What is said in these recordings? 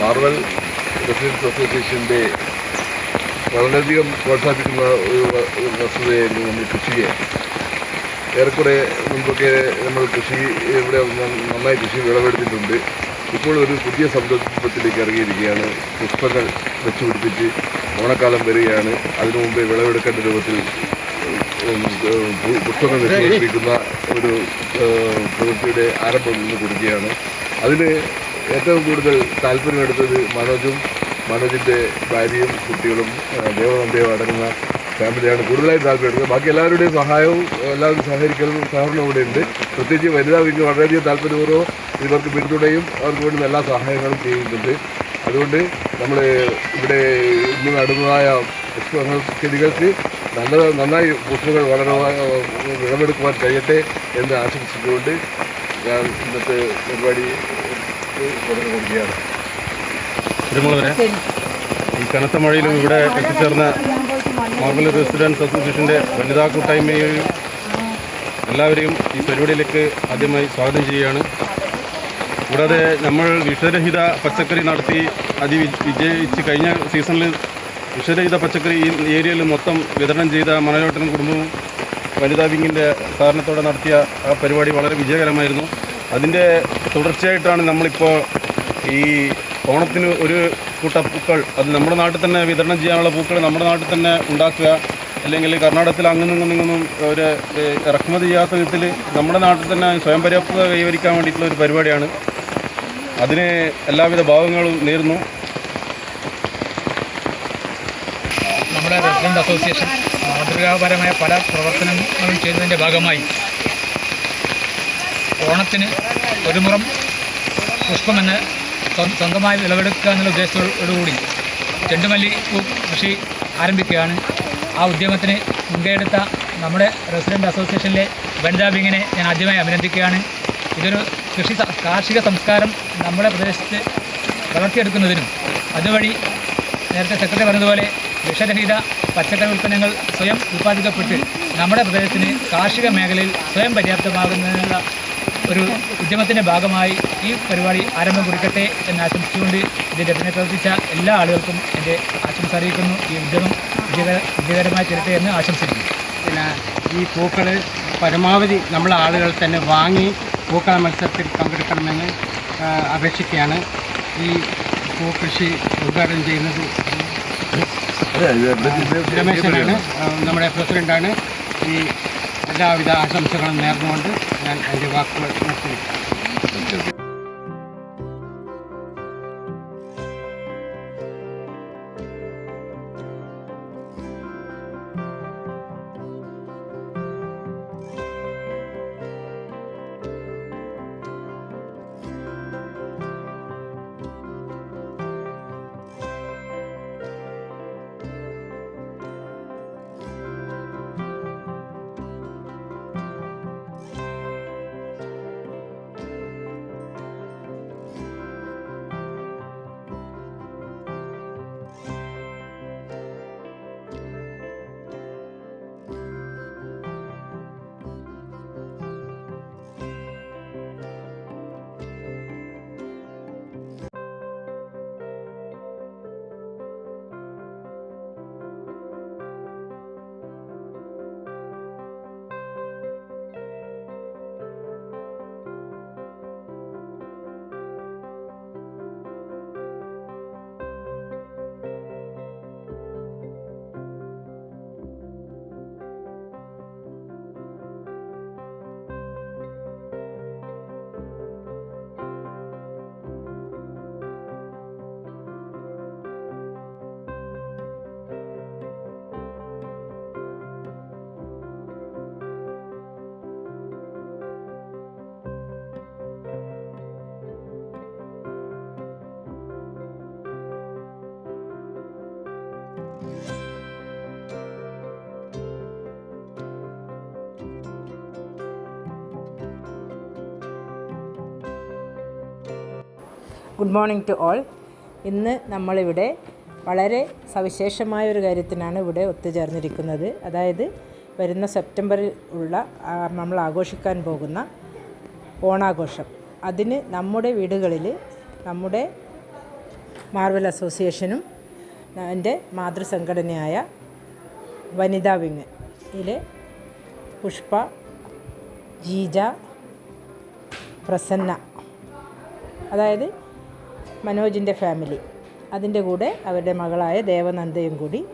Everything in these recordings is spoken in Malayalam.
മാർവൽ റെസിഡൻസ് അസോസിയേഷന്റെ വളരെയധികം പ്രോത്സാഹിപ്പിക്കുന്ന ഒരു വസ്തുതയായിരുന്നു നമ്മൾ കൃഷിയെ. ഏറെക്കുറെ മുമ്പൊക്കെ നമ്മൾ കൃഷി ഇവിടെ നന്നായി കൃഷി വിളവെടുത്തിട്ടുണ്ട്. ഇപ്പോൾ ഒരു പുതിയ സംരംഭത്തിലേക്ക് ഇറങ്ങിയിരിക്കുകയാണ്. പുഷ്പങ്ങൾ വെച്ചുപിടിപ്പിച്ച് ഓണക്കാലം വരികയാണ്. അതിനു മുമ്പേ വിളവെടുക്കേണ്ട രൂപത്തിൽ പുഷ്പങ്ങൾ വെച്ചുപിടിപ്പിക്കുന്ന ഒരു പ്രവൃത്തിയുടെ ആരംഭം ഇന്ന് കൊടുക്കുകയാണ്. അതിന് ഏറ്റവും കൂടുതൽ താല്പര്യമെടുത്തത് മനോജും മനോജിന്റെ ഭാര്യയും കുട്ടികളും ദേവനന്ദയും അടങ്ങുന്ന ഫാമിലിയാണ് കൂടുതലായി താല്പര്യമെടുത്തത് ബാക്കി എല്ലാവരുടെയും സഹായവും എല്ലാവരും സഹകരിക്കലും സഹകരണവും ഇവിടെ ഉണ്ട്. പ്രത്യേകിച്ച് വനിതാ വിംഗ് വളരെയധികം താല്പര്യപൂർവം ഇവർക്ക് പിന്തുണയും അവർക്ക് വേണ്ടുന്ന എല്ലാ സഹായങ്ങളും ചെയ്യുന്നുണ്ട്. അതുകൊണ്ട് നമ്മൾ ഇവിടെ ഇന്ന് നടുന്നതായ പുഷ്പങ്ങൾ ചെടികൾക്ക് നല്ല നന്നായി പുഷ്പങ്ങൾ വളരെ വിളവെടുക്കുവാൻ കഴിയട്ടെ എന്ന് ആശംസിച്ചുകൊണ്ട് ഞാൻ ഇന്നത്തെ പരിപാടി കൊടുക്കുകയാണ് തിരുമുളവരെ ഈ കനത്ത മഴയിലും ഇവിടെ എത്തിച്ചേർന്ന മാർബിൾ റെസിഡൻസ് അസോസിയേഷന്റെ വനിതാ കൂട്ടായ്മയെയും എല്ലാവരെയും ഈ പരിപാടിയിലേക്ക് ആദ്യമായി സ്വാഗതം ചെയ്യുകയാണ്. കൂടാതെ നമ്മൾ വിഷരഹിത പച്ചക്കറി നടത്തി അതി വിജയിച്ച് കഴിഞ്ഞ സീസണിൽ വിഷരഹിത പച്ചക്കറി ഈ ഏരിയയിൽ മൊത്തം വിതരണം ചെയ്ത മനോരോട്ടനും കുടുംബവും വനിതാ വിങ്ങിന്റെ സഹകരണത്തോടെ നടത്തിയ ആ പരിപാടി വളരെ വിജയകരമായിരുന്നു. അതിന്റെ തുടർച്ചയായിട്ടാണ് നമ്മളിപ്പോൾ ഈ ഓണത്തിന് ഒരു കൂട്ട പൂക്കൾ അത് നമ്മുടെ നാട്ടിൽ തന്നെ വിതരണം ചെയ്യാനുള്ള പൂക്കൾ നമ്മുടെ നാട്ടിൽ തന്നെ ഉണ്ടാക്കുക. അല്ലെങ്കിൽ കർണാടകത്തിൽ അങ്ങും നിന്നും ഒരു ഇറക്കുമതി ചെയ്യാത്ത വിധത്തിൽ നമ്മുടെ നാട്ടിൽ തന്നെ സ്വയം പര്യാപ്തത കൈവരിക്കാൻ വേണ്ടിയിട്ടുള്ള ഒരു പരിപാടിയാണ്. അതിന് എല്ലാവിധ ഭാവങ്ങളും നേരുന്നു. നമ്മുടെ റെസിഡന്റ് അസോസിയേഷൻ മാതൃകാപരമായ പല പ്രവർത്തനങ്ങളും ചെയ്യുന്നതിന്റെ ഭാഗമായി ഓണത്തിന് ഒരു മുറം പുഷ്പം തന്നെ സ്വന്തമായി വിളവെടുക്കുക എന്നുള്ള ഉദ്ദേശത്തോടുകൂടി ചെണ്ടുമല്ലി കൃഷി ആരംഭിക്കുകയാണ്. ആ ഉദ്യമത്തിന് മുൻകൈയെടുത്ത നമ്മുടെ റെസിഡന്റ് അസോസിയേഷനിലെ വനിതാ വിങ്ങിനെ ഞാൻ ആദ്യമായി അഭിനന്ദിക്കുകയാണ്. ഇതൊരു കൃഷി കാർഷിക സംസ്കാരം നമ്മുടെ പ്രദേശത്ത് വളർത്തിയെടുക്കുന്നതിനും അതുവഴി നേരത്തെ സെക്രട്ടറി പറഞ്ഞതുപോലെ വിഷരഹിത പച്ചക്കറി ഉൽപ്പന്നങ്ങൾ സ്വയം ഉൽപ്പാദിക്കപ്പെട്ട് നമ്മുടെ പ്രദേശത്തിന് കാർഷിക മേഖലയിൽ സ്വയം പര്യാപ്തമാകുന്നതിനുള്ള ഒരു ഉദ്യമത്തിന്റെ ഭാഗമായി ഈ പരിപാടി ആരംഭം കുറിക്കട്ടെ എന്ന് ആശംസിച്ചുകൊണ്ട് ഇതിന്റെ പിന്നിൽ പ്രവർത്തിച്ച എല്ലാ ആളുകൾക്കും എന്റെ ആശംസ അറിയിക്കുന്നു. ഈ ഉദ്യമം വിജയകര വിജയകരമായി തീരട്ടെ എന്ന് ആശംസിക്കുന്നു. പിന്നെ ഈ പൂക്കൾ പരമാവധി നമ്മളെ ആളുകൾ തന്നെ വാങ്ങി പൂക്കള മത്സരത്തിൽ പങ്കെടുക്കണമെന്ന് അപേക്ഷിക്കുകയാണ്. ഈ പൂക്കൃഷി ഉദ്ഘാടനം ചെയ്യുന്നത് രമേശനാണ് നമ്മുടെ പ്രസിഡന്റാണ് ഈ എല്ലാവിധ ആശംസകളും നേർന്നുകൊണ്ട് ഞാൻ എന്റെ വാക്കുകൾ നിർത്തുന്നു. Good morning to all. ഇന്ന് നമ്മളിവിടെ വളരെ സവിശേഷമായ ഒരു കാര്യത്തിനാണ് ഇവിടെ ഒത്തുചേർന്നിരിക്കുന്നത്. അതായത് വരുന്ന സെപ്റ്റംബറിൽ ഉള്ള നമ്മൾ ആഘോഷിക്കാൻ പോകുന്ന ഓണാഘോഷം. അതിന് നമ്മുടെ വീടുകളിൽ നമ്മുടെ മാർവൽ അസോസിയേഷനും എന്റെ മാതൃസംഘടനയായ വനിതാ വിങ് ഇതിലെ പുഷ്പ ജീജ പ്രസന്ന. അതായത് മനോജിന്റെ ഫാമിലി. അതിന്റെ കൂടെ അവരുടെ മകളായ ദേവനന്ദയും കൂടി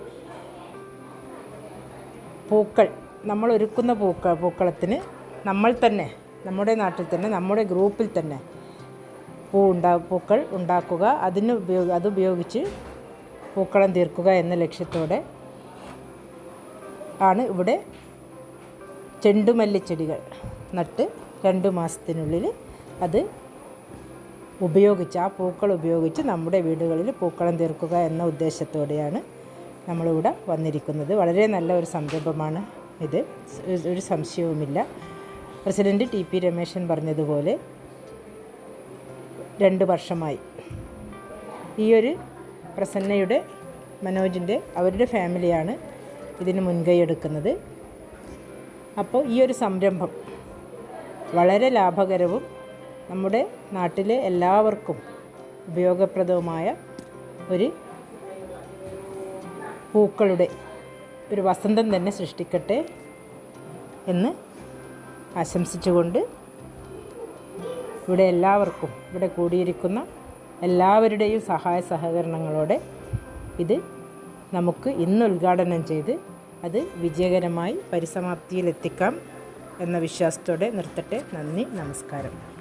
പൂക്കൾ. നമ്മൾ ഒരുക്കുന്ന പൂക്ക പൂക്കളത്തിന് നമ്മൾ തന്നെ നമ്മുടെ നാട്ടിൽ തന്നെ നമ്മുടെ ഗ്രൂപ്പിൽ തന്നെ പൂ ഉണ്ടാ പൂക്കൾ ഉണ്ടാക്കുക. അതിന് ഉപയോഗ അതുപയോഗിച്ച് പൂക്കളം തീർക്കുക എന്ന ലക്ഷ്യത്തോടെ ആണ് ഇവിടെ ചെണ്ടുമല്ലിച്ചെടികൾ നട്ട് രണ്ട് മാസത്തിനുള്ളിൽ അത് ഉപയോഗിച്ച് ആ പൂക്കൾ ഉപയോഗിച്ച് നമ്മുടെ വീടുകളിൽ പൂക്കളം തീർക്കുക എന്ന ഉദ്ദേശത്തോടെയാണ് നമ്മളിവിടെ വന്നിരിക്കുന്നത്. വളരെ നല്ല ഒരു സംരംഭമാണ് ഇത്. ഒരു സംശയവുമില്ല. പ്രസിഡന്റ് ടി പി രമേശൻ പറഞ്ഞതുപോലെ രണ്ട് വർഷമായി ഈ ഒരു പ്രസന്നയുടെ മനോജിന്റെ അവരുടെ ഫാമിലിയാണ് ഇതിന് മുൻകൈ എടുക്കുന്നത്. അപ്പോൾ ഈ ഒരു സംരംഭം വളരെ ലാഭകരവും നമ്മുടെ നാട്ടിലെ എല്ലാവർക്കും ഉപയോഗപ്രദവുമായ ഒരു പൂക്കളുടെ ഒരു വസന്തം തന്നെ സൃഷ്ടിക്കട്ടെ എന്ന് ആശംസിച്ചുകൊണ്ട് ഇവിടെ എല്ലാവർക്കും ഇവിടെ കൂടിയിരിക്കുന്ന എല്ലാവരുടെയും സഹായ സഹകരണങ്ങളോടെ ഇത് നമുക്ക് ഇന്ന് ഉദ്ഘാടനം ചെയ്ത് അത് വിജയകരമായി പരിസമാപ്തിയിലെത്തിക്കാം എന്ന വിശ്വാസത്തോടെ നിർത്തട്ടെ. നന്ദി നമസ്കാരം.